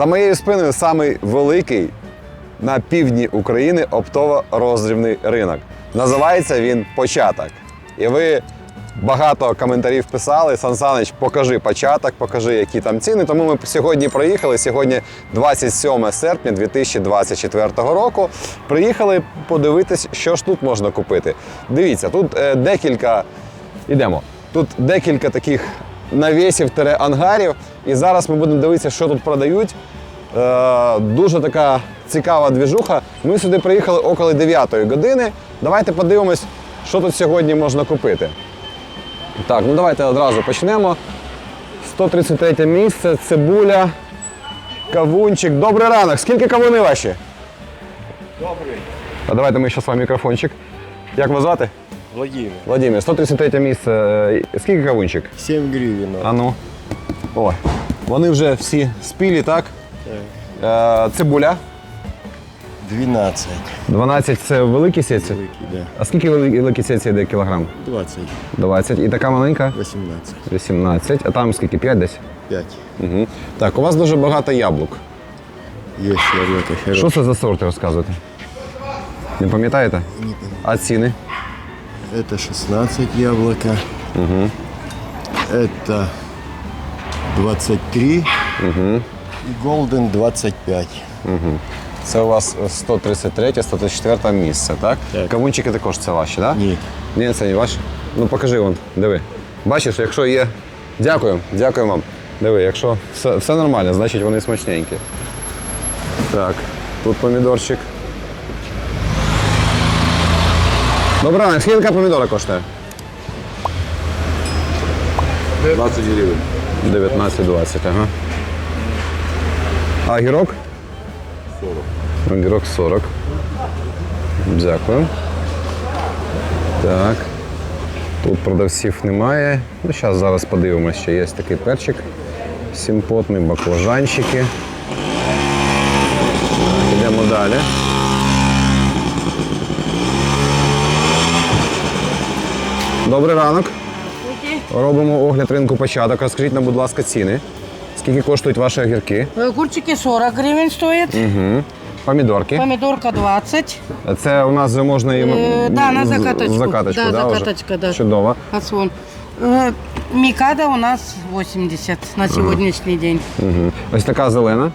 За моєю спиною самий великий на півдні України оптово-роздрібний ринок. Називається він Початок. І ви багато коментарів писали. Сан Санич, покажи початок, покажи, які там ціни. Тому ми сьогодні проїхали. Сьогодні 27 серпня 2024 року. Приїхали подивитись, що ж тут можна купити. Дивіться, тут е, декілька. Ідемо. Тут декілька таких навісів ангарів. І зараз ми будемо дивитися, що тут продають. Е, дуже така цікава двіжуха. Ми сюди приїхали около 9 години. Давайте подивимось, що тут сьогодні можна купити. Так, ну давайте одразу почнемо. 133 місце, цибуля, кавунчик. Добрий ранок. Скільки кавуни ваші? Добрий. А давайте ми ще з вами мікрофончик. Як вас звати? Владимир. Владимир, 133 місце. Е, Скільки кавунчик? 7 гривен. А ну. О, вони вже всі спілі, так? Е, цибуля. 12. 12 це великі сеці. Великий, да. А скільки великі сеці йде кілограм? 20. 20. І така маленька? 18. 18. А там скільки? 5 десь? 5. Угу. Так, у вас дуже багато яблук. Есть яблоко Що це за сорти розказуєте? Не пам'ятаєте? Помню. А ціни? Это 16 яблоко. Это 23. И Голден 25. Це у вас 133, 134 місце, так? Так. Кавунчики також це ваші, так? Ні. Ні, це не ваші. Ну покажи вон, диви. Бачиш, якщо є. Дякую, дякую вам. Диви, якщо все, все нормально, значить вони смачненькі. Так, тут помідорчик. Добре, скільки помідора коштує? 20 гривен. 19-20, ага. А огірок? 40. Огірок 40. Дякую. Так. Тут продавців немає. Ну, зараз зараз подивимося, ще є такий перчик симпотний, баклажанчики. Йдемо далі. Добрий ранок. Робимо огляд ринку початок. Розкажіть нам, будь ласка, ціни. Скільки коштують ваші огірки? Огурчики 40 гривен стоят, Помідорки. помидорка 20, Це у нас можна і Е, да, на закаточку. закаточку, Да, вже? закаточка, да. Чудово. отзвон. Э, Микада у нас 80 на сегодняшний день. Угу. Ось така зелена.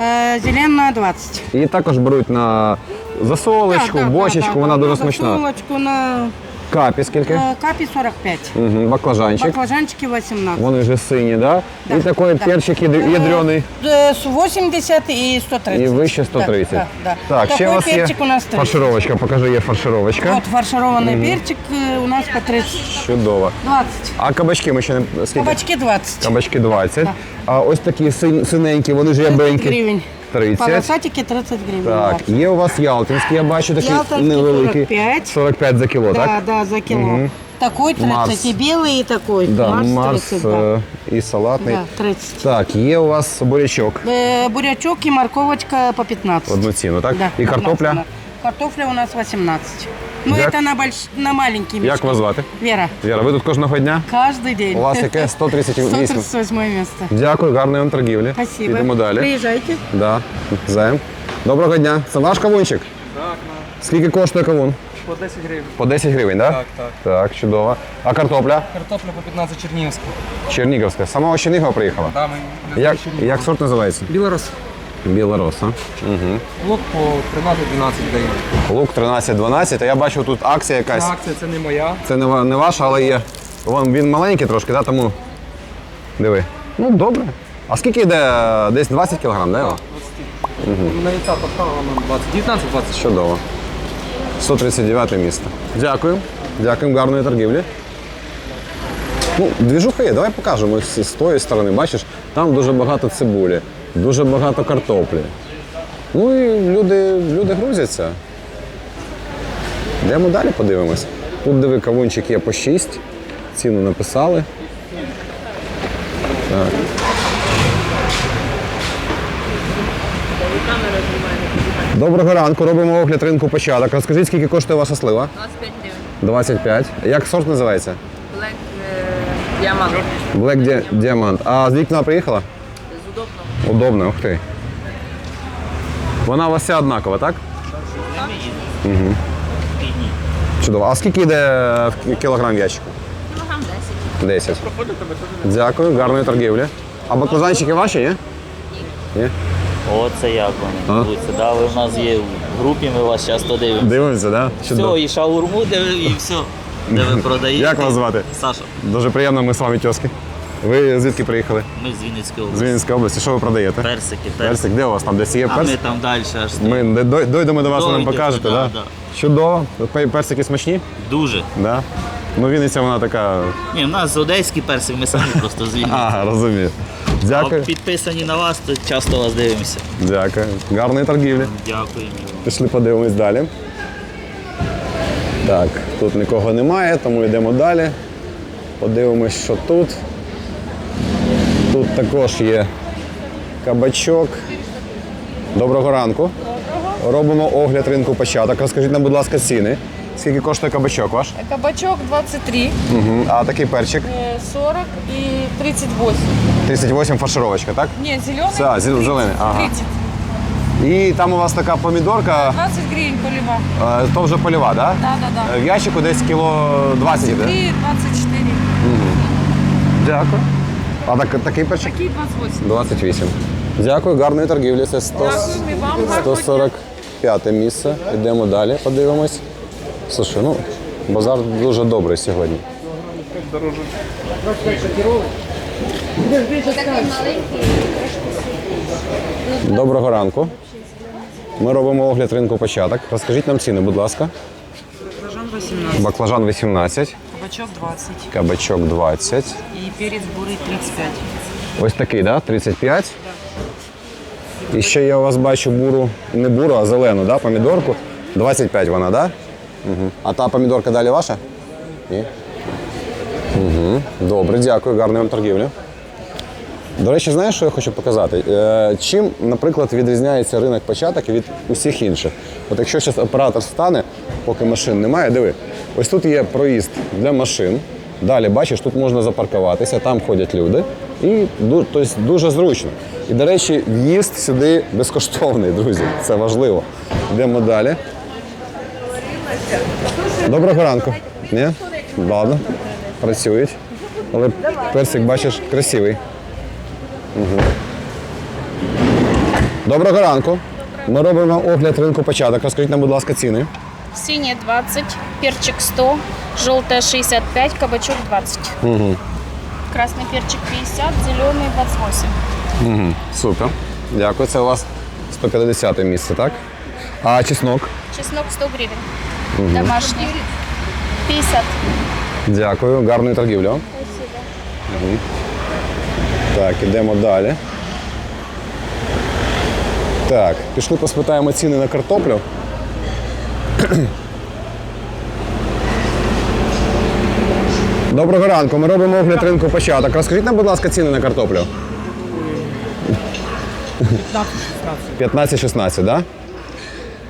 Э, Зеленая 20. Її також беруть на засолочку, Да, да, бочечку, да, да, вона да, дуже на смачна. засолочку, на Капі скільки? э, капи 45. Угу. Баклажанчик. Баклажанчики 18. Вони вже сині, да? Да, і такий да. перчик ядр- ядрений. Э, С 80 и 130. І вище 130. Да, да, да. Так, Такой ще у вас є перчик у нас 30. фаршировочка. Покажи, є фаршировочка. Вот фаршированный перчик э, у нас по 30. Чудово. 20. А кабачки ми ще не скільки? Кабачки 20. Кабачки 20. А ось такі син- синенькі, вони ж 30 ябенькі. гривень. 30. Полосатики 30 гривень. Так, є у вас ялтинський, я бачу такий Ялтинський невеликий. 45. 45 за кіло, Да, так? да, за кило. Такой 30, Марс. и белый, и такой. Да, Марс, Марс 30, да. е, і салатний. Да, 30. Так, є у вас бурячок. Э, бурячок и морковочка по 15. Одну ціну, так? Да, І картопля? 15. Картофля у нас 18. Ну, Як- это на, больш... на маленький Як вас звати? Вера. Віра, ви тут кожного дня? Каждый день. У вас яке 138. 138 место. Дякую, гарної вам торгівлі. Спасибо. Йдемо далі. Приезжайте. Да. Займ. Доброго дня. Це ваш кавунчик? Так, Скільки коштує кавун? по 10 гривень. По 10 гривень, так? Так, так. Так, чудово. А картопля? Картопля по 15 чернігівська. Чернігівська. Самого Чернігова приїхала? Да, ми Як, як сорт називається? Білорус. Білороса. Лук по 13-12 дає. Лук 13-12, а я бачу тут акція якась. Акція це не моя. Це не, ва- не ваша, але є. Вон він маленький трошки, да, тому. Диви. Ну, добре. А скільки йде? Десь 20 кг, да? його? На яйця поставила на 20. 19-20. Чудово. 139 місто. Дякую. Дякую, гарної торгівлі. Ну, двіжуха є, давай покажемо з, з тої сторони. Бачиш, там дуже багато цибулі, дуже багато картоплі. Ну і люди, люди грузяться. Йдемо далі, подивимось. Тут диви, кавунчик є по 6. Ціну написали. Так. Доброго ранку, робимо огляд ринку початок. Розкажіть, скільки коштує ваша слива? 25 гривень. 25. Як сорт називається? Black Diamond. Black Diamond. А звідки вона приїхала? Удобно, ух ти. Вона у вас вся однакова, так? Угу. Чудово. А скільки йде в кілограм в ящику? Кілограм 10. 10. Дякую, гарної торгівлі. А баклажанчики ваші, є? ні? Ні? Оце як вони А? будуться. Да, ви в нас є в групі, ми вас часто дивимося. Дивимося, так? Да? Все, і шаурму, де ви, і все. Де ви продаєте. Як вас звати? Саша. Дуже приємно, ми з вами тьоски. Ви звідки приїхали? Ми з Вінницької області. З. Вінницької області. Що ви продаєте? Персики, персики. Персик, де у вас там десь є А персик? ми там далі аж Ми дой- дойдемо до вас, ви нам покажете, да, так? да. Чудово. Пе- Персики смачні? дуже. Да? Ну, Вінниця вона така. Ні, в нас одеський персик, ми самі просто з Вінниці. А, розумію. А Дякую. підписані на вас, то часто вас дивимося. Дякую. Гарної торгівлі. Дякуємо. Пішли подивимось далі. Так, тут нікого немає, тому йдемо далі. Подивимось, що тут. Тут також є кабачок. Доброго ранку. Робимо огляд ринку початок. Розкажіть нам, будь ласка, ціни. Скільки коштує кабачок ваш? Кабачок 23, Угу. А такий перчик? э, 40 и 38. 38 фаршировочка, так? Нет, зеленый. Да, зел- зеленый, ага. 30. І там у вас така помідорка, 20 гривен полива. е, то вже польова, так? Да, да, да. В ящику десь кіло 20 іде. 3, 24. Дякую. А так, такий перчик? Такие 28. 28. Дякую, гарної торгівлі. Це 100, Дякую, і вам гарного 145 місце. Йдемо далі, подивимось. Слушай, ну, базар дуже добрий сьогодні. Доброго ранку. Ми робимо огляд ринку початок. Розкажіть нам ціни, будь ласка. Баклажан 18, Баклажан 18, кабачок 20 кабачок 20. и перец бурый 35. Ось такий, да? 35. І ще я у вас бачу буру, не буру, а зелену, да? помідорку. 25 вона, да? Угу. А та помідорка далі ваша? Ні. Угу. Добре, дякую, гарної вам торгівлі. До речі, знаєш, що я хочу показати? Е, чим, наприклад, відрізняється ринок початок від усіх інших? От якщо зараз оператор стане, поки машин немає, диви, ось тут є проїзд для машин. Далі бачиш, тут можна запаркуватися, там ходять люди. І тобто, дуже зручно. І, до речі, в'їзд сюди безкоштовний, друзі. Це важливо. Йдемо далі. Доброго ранку. Ні? Ладно. Працюють. Але персик, бачиш, красивий. Доброго ранку. Ми робимо огляд ринку початок. Розкажіть нам, будь ласка, ціни. Синяя 20, перчик 100, желтая 65, кабачок 20. Красный перчик 50, зеленый 28. Супер. Дякую. Це у вас 150 місце, так? А чеснок? Чеснок 100 гривен. Домашний. 50. Дякую. Гарної торгівлі. вам. Мгм. Так, ідемо далі. Так, пішли поспитаємо ціни на картоплю. Доброго ранку. Ми робимо огляд ринку початок. Розкажіть нам, будь ласка, ціни на картоплю. 15-16, так? Да?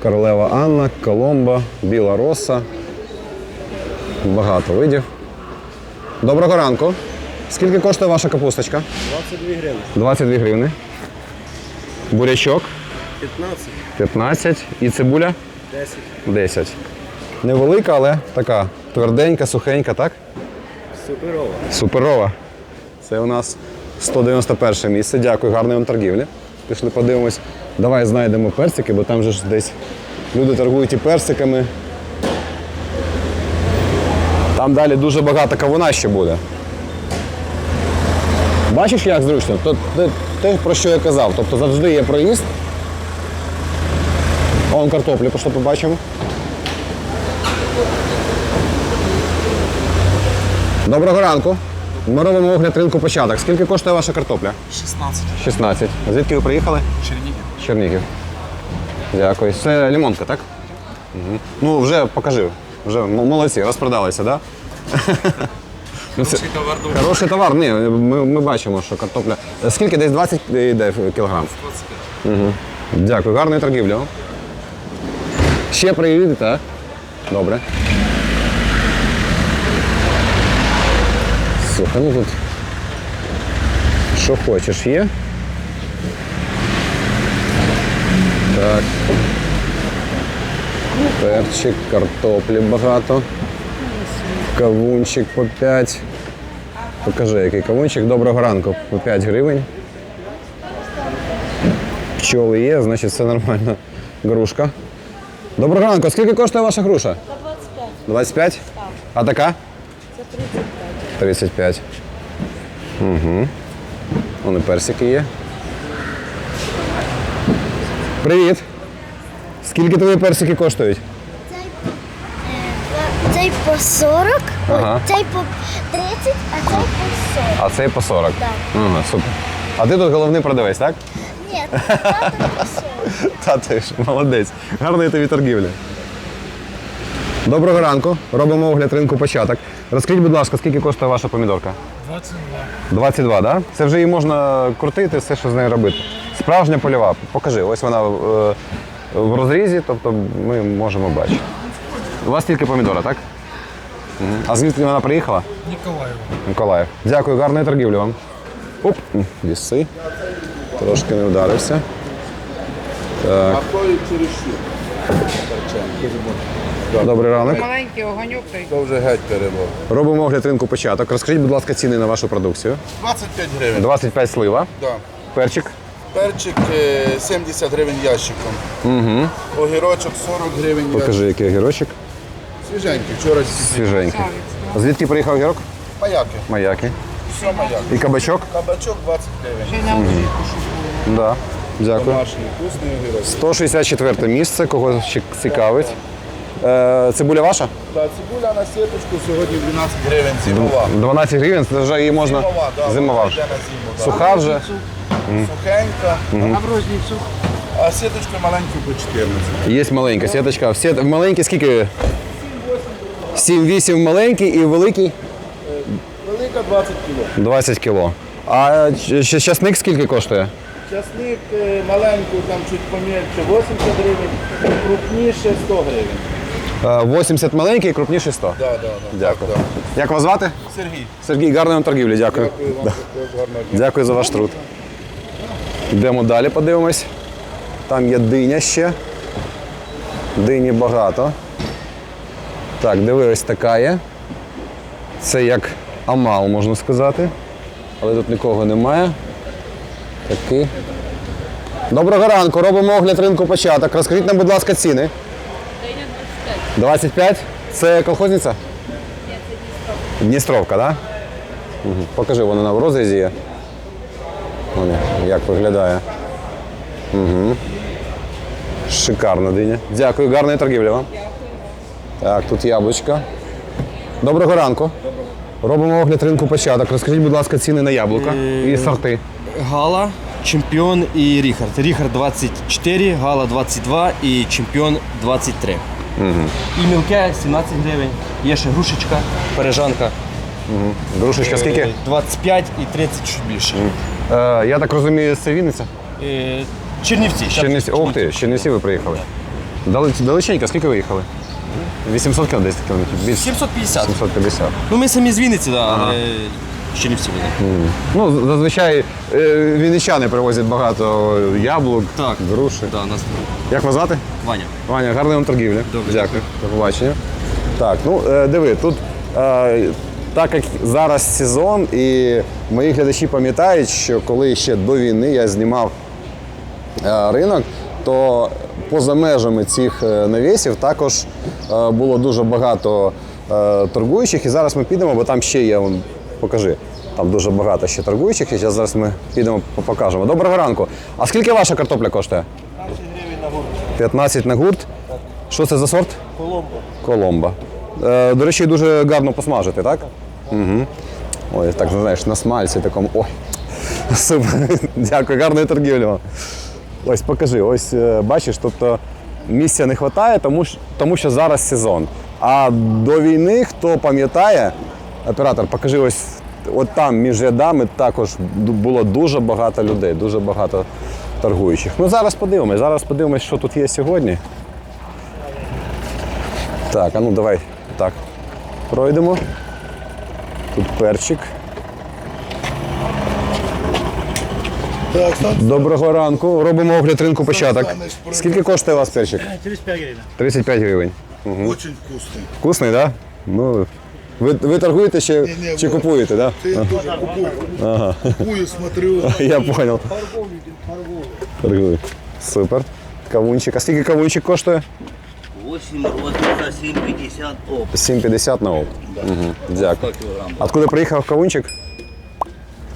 Королева Анна, Коломба, Біла Роса. Багато видів. Доброго ранку. Скільки коштує ваша капусточка? 22 гривні. 22 гривни. Бурячок? 15. 15. І цибуля? 10. 10. Невелика, але така тверденька, сухенька, так? Суперова. Суперова. Це у нас 191 місце. Дякую, гарної вам торгівлі. Пішли подивимось. Давай знайдемо персики, бо там же ж десь люди торгують і персиками. Там далі дуже багато кавуна ще буде. Бачиш, як зручно? Те, те, про що я казав. Тобто завжди є проїзд. Он картоплю, по що побачимо. Доброго ранку. Ми робимо огляд ринку початок. Скільки коштує ваша картопля? 16. 16. Звідки ви приїхали? Чернігів. Чернігів. Дякую. Це лімонка, так? Угу. Ну, вже покажи. Вже м- молодці, розпродалися, так? Да? Хороший товар дуже. Хороший товар, ні, ми, ми бачимо, що картопля. Скільки? Десь 20 йде кілограм. 25. Угу. Дякую, гарної торгівлі. о. Ще приїдете, так? Добре. Слухай, ну тут. Що хочеш, є? Так. Перчик, картоплі багато. Кавунчик по 5. Покажи, який кавунчик. Доброго ранку по 5 гривень. Пчоли є, значить все нормально. Грушка. Доброго ранку. Скільки коштує ваша груша? 25. 25? А така? Це 35. 35. Угу. Вони персики є. Привіт. Скільки твої персики коштують? Цей по 40, Ага. ой, цей по 30, а цей по 40. А цей по 40. Так. Ага, супер. А ти тут головний продавець, так? Ні, тато по 40. Та ти ж, молодець. Гарної тобі торгівлі. Доброго ранку. Робимо огляд ринку початок. Розкажіть, будь ласка, скільки коштує ваша помідорка? 22. 22, так? Да? Це вже її можна крутити, все, що з нею робити. Справжня польова. Покажи, ось вона е, в розрізі, тобто ми можемо бачити. У вас тільки помідора, так? Мгм. А звідки вона приїхала? Ніколаїв. Миколаїв. Дякую, гарної торгівлі вам. Оп, віси. Трошки не вдарився. Добрий ранок. Маленький огоньок. То вже геть перебор. Робимо огляд ринку початок. Розкажіть, будь ласка, ціни на вашу продукцію. 25 гривень. 25 слива, Да. перчик. Перчик е, 70 гривень ящиком. Угу. Огірочок 40 гривень ящик. Покажи, який огірочок. Свіженький, вчора Свіженький. Звідки приїхав огірок? Паяки. Маяки. Все маяки. І кабачок? Кабачок 20 гривень. Да. Дякую. Домашній вкусний огірок. 164 місце, кого ще цікавить. Е, цибуля ваша? Та цибуля на сіточку сьогодні 12 гривень. Зимова. 12 гривень, це вже її можна. Зимова, да, Зимова вже. йде на зиму. да. Суха вже. Сухенька. А в розницю? А сіточка маленьку по 14. Є маленька сіточка. В сіт... маленький скільки? 7-8 маленький і великий Велика 20 кг. 20 кіло. А ч- ч- часник скільки коштує? Часник е, маленький, там чуть помельче 80 гривень, крупніше 100 гривень. Е, 80 маленький, крупніший 100. Да, да, да. Дякую. Так, да. Як вас звати? Сергій, Сергій, гарної вам торгівлі, дякую. дякую вам також гарного дня. Дякую за ваш труд. Йдемо далі, подивимось. Там є диня ще. Дині багато. Так, диви, ось така є. Це як амал, можна сказати. Але тут нікого немає. Такий. Доброго ранку, робимо огляд ринку початок. Розкажіть нам, будь ласка, ціни. 25. Це колхозниця? Ні, це Дністровка. Дністровка, так? Да? Угу. Покажи, вона в розрізі є. Вон як виглядає. Угу. Шикарна диня. Дякую, гарної торгівлі вам. Так, тут яблучка. Доброго ранку. Робимо огляд ринку початок. Розкажіть, будь ласка, ціни на яблука і сорти. Гала, чемпіон і Ріхард. Ріхард 24, Гала 22 і чемпіон 23. І мілке 17 гривень. Є ще грушечка, пережанка. Грушечка скільки? Е, 25 і 30 чуть більше. Е, я так розумію, це Вінниця? Е, Чернівці. Чернівці. Ох ти, з Чернівці ви приїхали. Дали- Далеченько, скільки ви їхали? 800 км, 10 кілометрів. Більше. 750. 750. Ну ми самі з Вінниці, да, але з Чернівці були. Ну, зазвичай е, вінничани привозять багато яблук, Так. груші. Да, нас Як вас звати? Ваня. Ваня, гарної вам торгівлі. Добре. Дякую. До побачення. Так, ну е, диви, тут е, так як зараз сезон, і мої глядачі пам'ятають, що коли ще до війни я знімав е, ринок, то поза межами цих е, навісів також е, було дуже багато е, торгуючих. І зараз ми підемо, бо там ще є, вон, покажи. Там дуже багато ще торгуючих, і зараз ми підемо покажемо. Доброго ранку. А скільки ваша картопля коштує? 15 на гурт. Що це за сорт? Коломба. Коломба. Е, до речі, дуже гарно посмажити, так? Угу. Ой, так знаєш, на смальці такому. Ой. Супер. Дякую, гарної торгівлі вам. Ось покажи, ось е, бачиш, тобто місця не вистачає, тому, тому що зараз сезон. А до війни, хто пам'ятає, оператор, покажи ось от там між рядами також було дуже багато людей, дуже багато торгуючих. Ну зараз подивимось, зараз подивимось, що тут є сьогодні. Так, а ну давай так. Пройдемо. Тут перчик. Доброго ранку. Робимо огляд ринку початок. Скільки коштує у вас перчик? 35 гривен. 35 гривень. Очень вкусный. Вкусний, так? Да? Ну, ви, ви торгуєте чи, Не-не, чи купуєте, так? Ты тоже купую. Ага. Купую, смотрю. Я понял. Торгую. Супер. Кавунчик. А скільки кавунчик коштує? 8 розмір, 7,50 оп. 7,50 на опт. Угу. Дякую. Откуда приїхав кавунчик?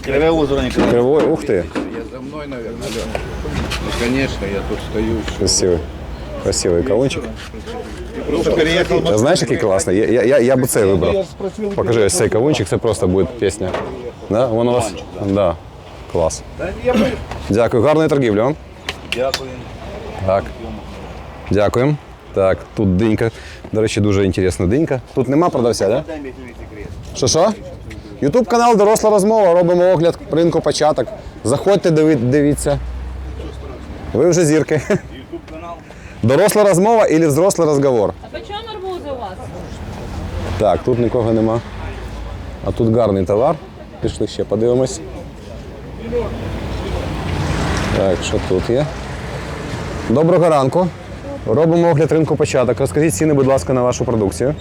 Криве озеро. Кривой. Ух ти. Я за мной, наверное, Ну, конечно, я тут стою. Красивий. Кавунчик. Просто переехал. Знаєш, який класний? Я, я, я, я б цей вибрав. Покажи ось цей кавунчик, це просто буде пісня. Да? Воно у вас? Да. Клас. Дякую, гарної торгівлі вам. Дякую. Так. Дякуємо. Так, тут динька. До речі, дуже інтересна динька. Тут нема продавця? Да? Що що? Ютуб канал Доросла розмова. Робимо огляд ринку початок. Заходьте, дивіться. Ви вже зірки. Доросла розмова і взрослий розговор. А по чому арбузи у вас? Так, тут нікого нема. А тут гарний товар. Пішли ще подивимось. Так, що тут є? Доброго ранку. Робимо огляд ринку початок. Розкажіть ціни, будь ласка, на вашу продукцію.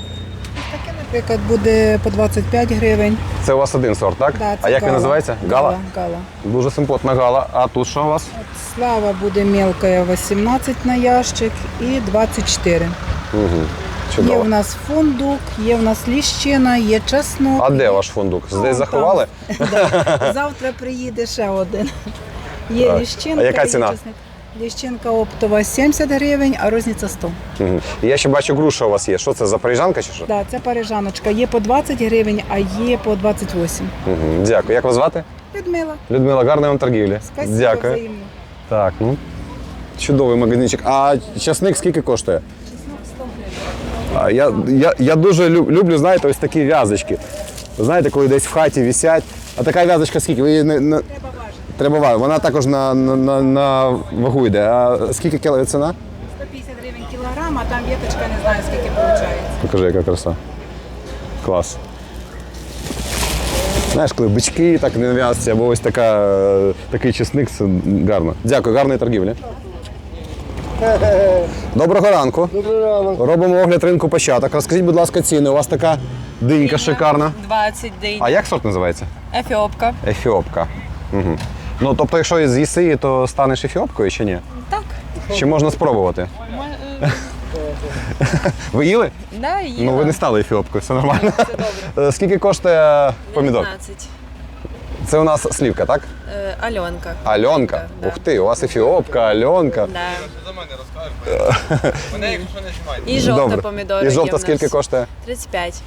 Наприклад, буде по 25 гривень. Це у вас один сорт, так? Да, це а як він гала. називається? Гала? Гала. Дуже симпотна гала. А тут що у вас? Слава буде мелкая 18 на ящик і 24. Угу. Є в нас фундук, є в нас ліщина, є чеснок. А де ваш фундук? Здесь заховали? Да. Завтра приїде ще один. Є Так. ліщинка. А яка є ціна? Ліщинка оптова 70 гривень, а розниця 100. Угу. І я ще бачу, груша у вас є. Що це за парижанка чи що? Да, це парижаночка. Є по 20 гривень, а є по 28. Угу. Дякую. Як вас звати? Людмила, Людмила, гарної вам торгівлі. спасибо Дякую. взаємно. Так, ну. Чудовий магазинчик. А часник скільки коштує? А, я, я, я дуже лю- люблю, знаєте, ось такі в'язочки. Знаєте, коли десь в хаті висять. А така в'язочка скільки? Ви її не, не... Треба важити. Вона також на, на, на, на вагу йде. А скільки кіло ціна? 150 гривень кілограм, а там віточка не знаю, скільки виходить. Покажи, яка краса. Клас. Знаєш, коли бички так не в'язці, або ось така, е, такий чесник, це гарно. Дякую, гарної торгівлі. Доброго ранку. Робимо огляд ринку початок. Розкажіть, будь ласка, ціни. У вас така динька шикарна. 20 день. А як сорт називається? Ефіопка. Ефіопка. Угу. Ну, тобто, якщо з'їси, її, то станеш ефіопкою чи ні? Так. Чи можна спробувати? Ви їли? Да, їла. Ну, ви не стали ефіопкою, все нормально. Це добре. Е, Скільки коштує помідор? 19. Це у нас слівка, так? Е, Альонка. Альонка. Да. Ух ти, у вас ефіопка, Альонка. Да. І жовта Добре. помідора. І є жовта скільки коштує? 35.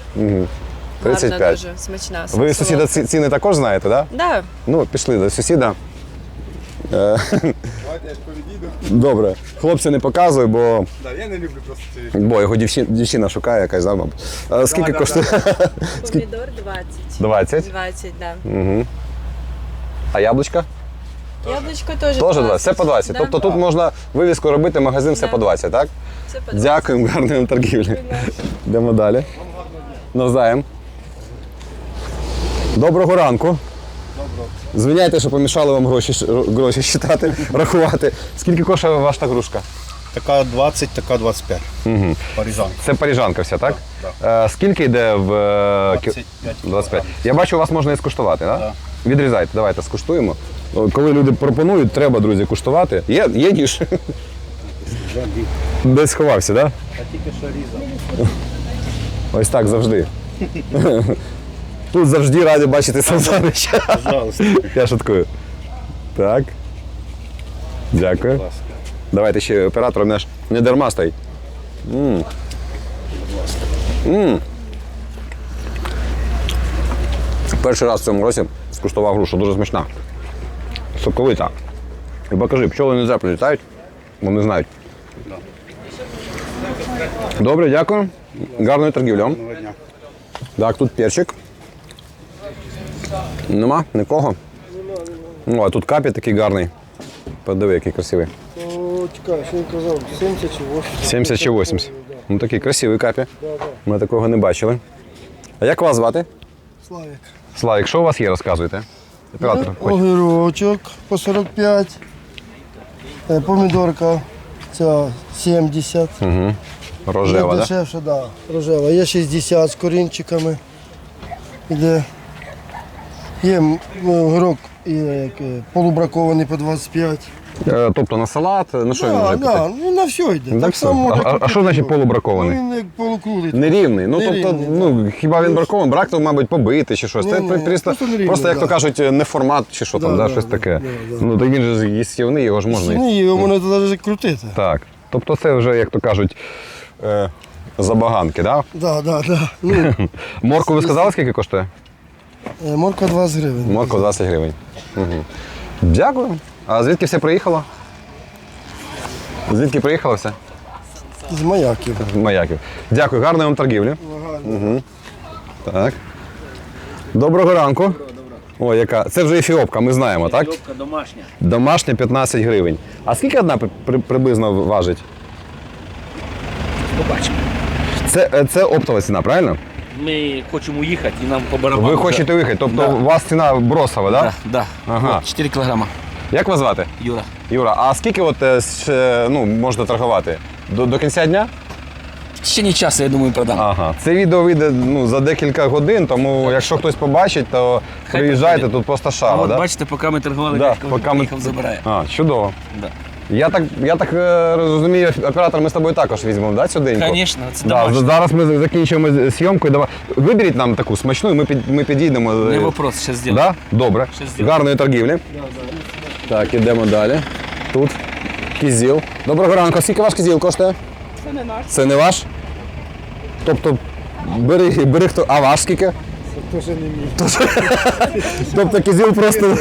Угу. Гарна дуже, смачна. Ви солодка. сусіда ці- ціни також знаєте, так? Да? Да. Ну, пішли до сусіда. Е, Добре. Хлопця не показуй, бо. Я не люблю просто Бо його дівчина, дівчина шукає якась, да, мабуть. Е, Скільки коштує? Помідор 20. 20. 20, да. Угу. А яблучка? Яблучко теж Теж 20. Все по 20. Да. Тобто тут можна вивіску робити, магазин все Да. по 20, так? Все по 20. Дякуємо, гарної вам торгівлі. Йдемо далі. Навзаєм. Доброго ранку. Звиняйте, що помішали вам гроші, гроші считати, рахувати. Скільки коштує ваша грушка? Така 20, така 25. Угу. Парижанка. Це парижанка вся, так? Е, скільки йде в е, 25 25. Я бачу, у вас можна і скуштувати, так? Да? Відрізайте, давайте скуштуємо. Коли люди пропонують, треба, друзі, куштувати. Є, є ніж? Десь сховався, так? Да? тільки що різав. Ось так завжди. Тут завжди раді бачити Сансарича. Пожалуйста. Я шуткую. Так. Дякую. Давайте ще оператор, ж не дарма стоїть. М. М. Перший раз в цьому році скуштував грушу, дуже смачна. Соковита. І покажи, пчоли не зря прилітають, вони знають. Добре, дякую. Гарної торгівлі. Так, тут перчик. Нема нікого. Ну, а тут капі такий гарний. Подиви, який красивий. Чекай, що він казав, 70 чи 80. 70 чи 80. Ну такий красивий капі. Ми такого не бачили. А як вас звати? Славік. Славік, що у вас є, розказуйте. Оператор, ходь. Огірочок по 45. Е, Помідорка ця 70. Угу. Рожева, так? Да? дешевше, да, рожева. Є 60 з корінчиками. Іде. Є і, як, е, полубракований по 25. Е, Тобто на салат, на що він може да, піти? ну на все йде. Так Так все. само А- а- що значить полубракований? Ну, він як полукруглий. Нерівний. Ну тобто, Нерівний, ну хіба він бракований? Брак, то, мабуть, побити чи щось. Це Ні, ні, просто, просто нерівний, просто, як то да. кажуть, не формат чи що там, Да, да, да, щось да, таке. да, да. Ну так він же їстівний, його ж можна. Ні, його можна навіть крутити. Так. Тобто це вже, як то кажуть, е, забаганки, так? Да, да, да. Ну, Морку ви сказали, скільки коштує? Е, морква 20 гривень. Морку 20 гривень. Угу. Дякую. А звідки все приїхало? Звідки приїхало все? З маяків. З Маяків. Дякую, гарної вам торгівлі. Угу. Так. Доброго ранку. О, яка. Це вже ефіопка, ми знаємо, так? Ефіопка домашня. Домашня 15 гривень. А скільки одна при- при- приблизно важить? Побачимо. Це, е, це оптова ціна, правильно? Ми хочемо їхати і нам по барабану. Ви вже. хочете виїхати, тобто Да. у вас ціна бросова, так? Да, да. Ага. От, 4 кілограма. Як вас звати? Юра. Юра, а скільки от, е, ще, ну, можна торгувати? До, до кінця дня? В течение часу, я думаю, продам. Ага. Це відео вийде ну, за декілька годин, тому якщо хтось побачить, то Хай приїжджайте, приходять. тут просто А шава. от да? бачите, поки ми торгували, Да, поки ми- приїхав, забирає. А, чудово. Да. Я так, я так е, розумію, оператор, ми з тобою також візьмемо, да, сюди? Конечно, це Да, зараз ми закінчимо з- зйомку. Давай. Виберіть нам таку смачну, і ми, під, ми підійдемо. Не вопрос, зараз зробимо. Да? Добре. Гарної торгівлі. Так, ідемо далі. Тут кізіл. Доброго ранку. Скільки ваш кізіл коштує? Це не наш. Це не ваш? Тобто, бери, бери хто. А ваш скільки? Теж не мій. Тобто кізіл просто.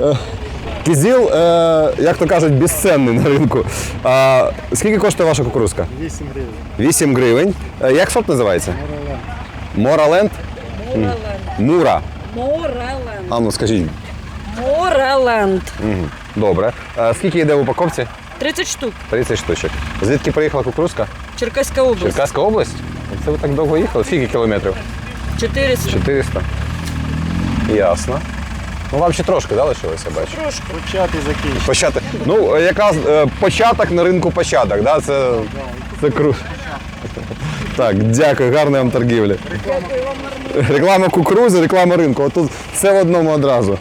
Кізіл, е, як то кажуть, безцінний на ринку. А, скільки коштує ваша кукурузка? 8 гривень. 8 гривень. Е, Як сорт називається? Мораленд? Мораленд. Мура. Мораленд. А ну скажіть. Мораленд. Мгм. Добре. Е, Скільки йде в упаковці? 30 штук. 30 штучок. Звідки приїхала кукурузка? Черкаська область. Черкаська область? Це ви так довго їхали? Скільки кілометрів? 400. 400. Ясно. Ну, вам ще трошки да, лишилося, бачу. Трошки. Почати закінчити. Почати. Ну, е, якраз е, початок на ринку початок, да? це, це круто. Так, дякую, гарної вам торгівлі. Реклама кукурузи, реклама ринку. Отут все в одному одразу.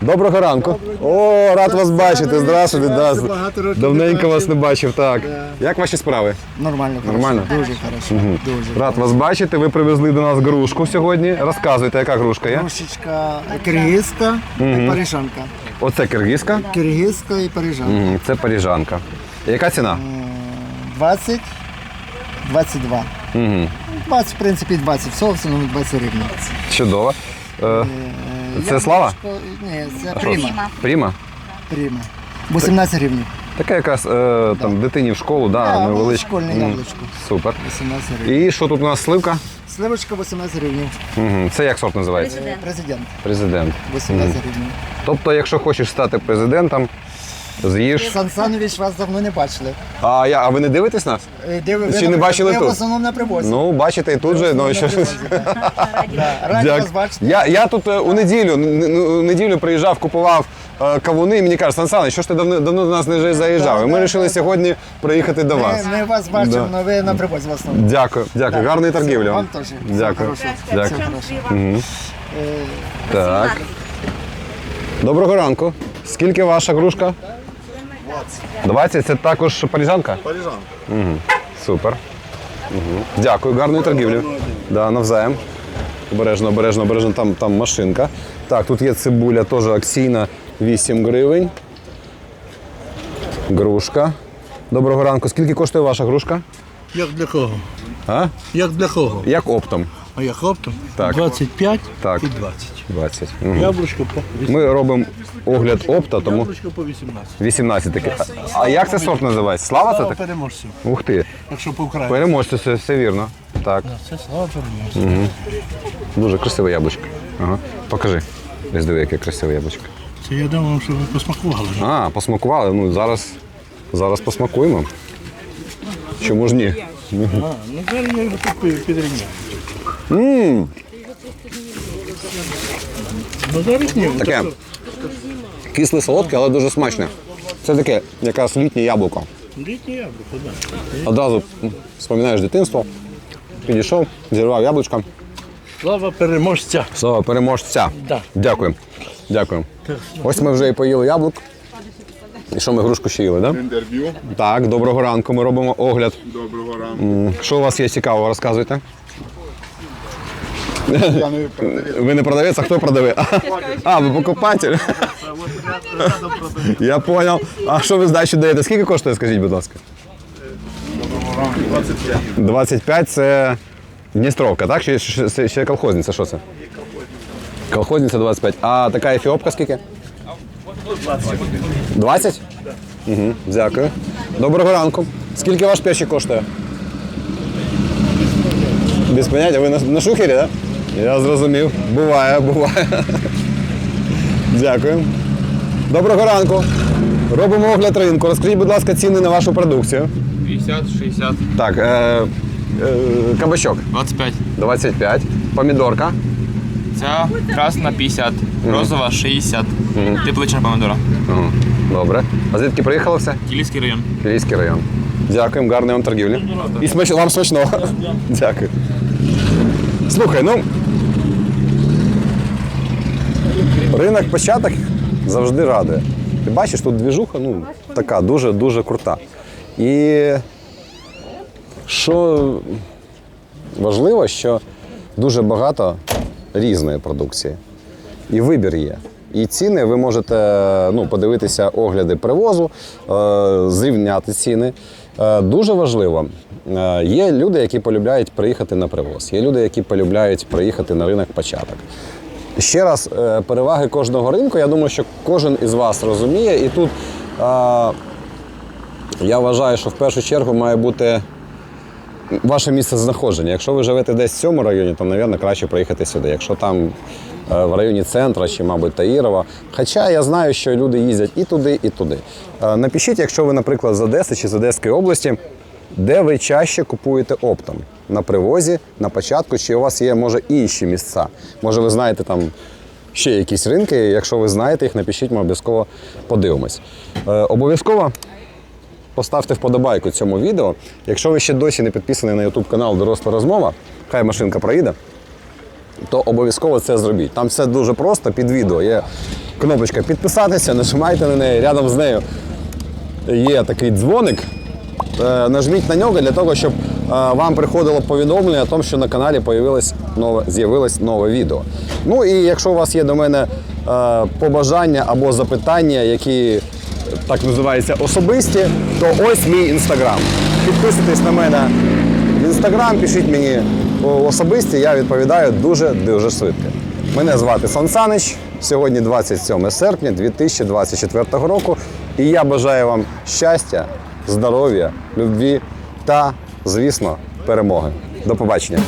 Доброго ранку. О, рад вас бачити. Здравствуйте. здравствуйте. Давненько не вас не бачив. Так. Як ваші справи? Нормально. Нормально? Дуже хорошо. Дуже. Рад вас бачити. Ви привезли до нас грушку сьогодні. Розказуйте, яка грушка є? Трошечка киргизька і парижанка. Оце киргизька, Киргизька і парижанка. Це паріжанка. Яка ціна? 20, 22. Угу. 20, в принципі, 20. В основному 20 гривень. Чудово. Е, Це слава? Ні, це А що? прима. Пріма? Прима. 18 гривень. Така якраз е, там дитині в школу, да, Да, невеличка. школьне М, яблучко. Супер. 18 гривень. І що тут у нас сливка? Сливочка 18 гривень. Угу. Це як сорт називається? Президент. Президент. 18 гривень. Тобто, якщо хочеш стати президентом, з'їж. Сан Санович вас давно не бачили. А, я, а ви не дивитесь нас? Е, ви Чи не бачили ви тут? в основному на привозі. Ну, бачите, і тут же. Ну, що... Раді Дяк- вас бачити. Я, я тут е, у неділю, н- н- у неділю приїжджав, купував е, кавуни, і мені кажуть, Сан Саныч, що ж ти давно, давно до нас не заїжджав? І ми вирішили сьогодні приїхати до вас. Ми, ми вас бачимо, Да. але ви на привозі в основному. Дякую, дякую. Да. Гарної торгівлі Вам теж. Всього Дякую. хорошого. Дякую. Хорошого. Так. Доброго ранку. Скільки ваша грушка? 20. 20? Це також парижанка? Парижанка. Угу. Супер. Угу. Дякую, гарної торгівлі. Да, навзаєм. Обережно, обережно, обережно, там, там машинка. Так, тут є цибуля, теж акційна 8 гривень. Грушка. Доброго ранку. Скільки коштує ваша грушка? Як для кого? А? Як для кого? Як оптом? А як оптом? Так. 25 Так. і 20. 20. Мгм. Яблучко по 18. Ми робимо огляд опта, тому Яблучко по 18. 18 таких. А, а як це сорт називається? Слава це Слава так? переможців. Ух ти. Якщо по Україні. Переможці, все, все вірно. Так. Це слава переможців. Угу. Дуже красиве яблучко. Ага. Покажи. Ось диви, яке красиве яблучко. Це я думав, що ви посмакували. вже. А, посмакували. Ну зараз, зараз посмакуємо. Чому ж ні? А, ну зараз я його тут підрівняю. Мм. Таке кисле солодке, але дуже смачне. Це таке якраз літнє яблуко. Літнє яблуко, так. Одразу м, вспоминаєш дитинство, підійшов, зірвав яблучко. Слава переможця. Слава переможця. Да. Дякую. Дякую. Ось ми вже і поїли яблук. І що ми грушку ще їли, так? Да? Інтерв'ю. Так, доброго ранку. Ми робимо огляд. Доброго ранку. Що у вас є цікавого, розказуйте. Я не продавець. Ви не продавець, а хто продавець? А, ви покупатель. Я зрозумів. А що ви здачу даєте? Скільки коштує, скажіть, будь ласка? Доброго ранку. 25. 25 це Дністровка, так? Чи ще, ще, ще колхозниця, що це? Колхозниця 25. А така ефіопка скільки? 20. Угу, дякую. Доброго ранку. Скільки ваш перчик коштує? Без поняття, ви на, на шухері, так? Да? Я зрозумів. Буває, буває. Дякую. Доброго ранку. Робимо огляд ринку. Розкажіть, будь ласка, ціни на вашу продукцію. 50, 60, Так, е, е, кабачок 25. 25, помідорка Ця красна 50, розова 60. Теплична помидора. Ага, добре. А звідки приїхало все? Кілійський район. Київський район. Дякуємо, гарної вам торгівлі. І смач... вам смачного. Дякую. Слухай, ну. Ринок початок завжди радує. Ти бачиш, тут двіжуха, ну, така дуже-дуже крута. І що важливо, що дуже багато різної продукції. І вибір є. І ціни ви можете ну, подивитися огляди привозу, е, зрівняти ціни. Е, дуже важливо. е, Є люди, які полюбляють приїхати на привоз. Є люди, які полюбляють приїхати на ринок початок. Ще раз, е, переваги кожного ринку. Я думаю, що кожен із вас розуміє. І тут е, я вважаю, що в першу чергу має бути ваше місце знаходження. Якщо ви живете десь в цьому районі, то, мабуть, краще приїхати сюди. Якщо там е, в районі центра чи, мабуть, Таїрова. Хоча я знаю, що люди їздять і туди, і туди. Напишіть, якщо ви, наприклад, з Одеси чи з Одеської області, де ви чаще купуєте оптом? На привозі, на початку, чи у вас є, може, інші місця? Може, ви знаєте там ще якісь ринки. Якщо ви знаєте їх, напишіть, ми обов'язково подивимось. Е, Обов'язково поставте вподобайку цьому відео. Якщо ви ще досі не підписані на YouTube канал Доросла розмова, хай машинка проїде, то обов'язково це зробіть. Там все дуже просто під відео. Є кнопочка підписатися, нажимайте на неї. Рядом з нею є такий дзвоник. Е, Нажміть на нього для того, щоб е, вам приходило повідомлення о тому, що на каналі з'явилось нове відео. Ну і якщо у вас є до мене е, побажання або запитання, які так називаються особисті, то ось мій інстаграм. Підписуйтесь на мене в інстаграм, пишіть мені особисті, я відповідаю дуже дуже швидко. Мене звати Сан Санич. Сьогодні 27 серпня 2024 року. І я бажаю вам щастя, здоров'я, любві та, звісно, перемоги. До побачення.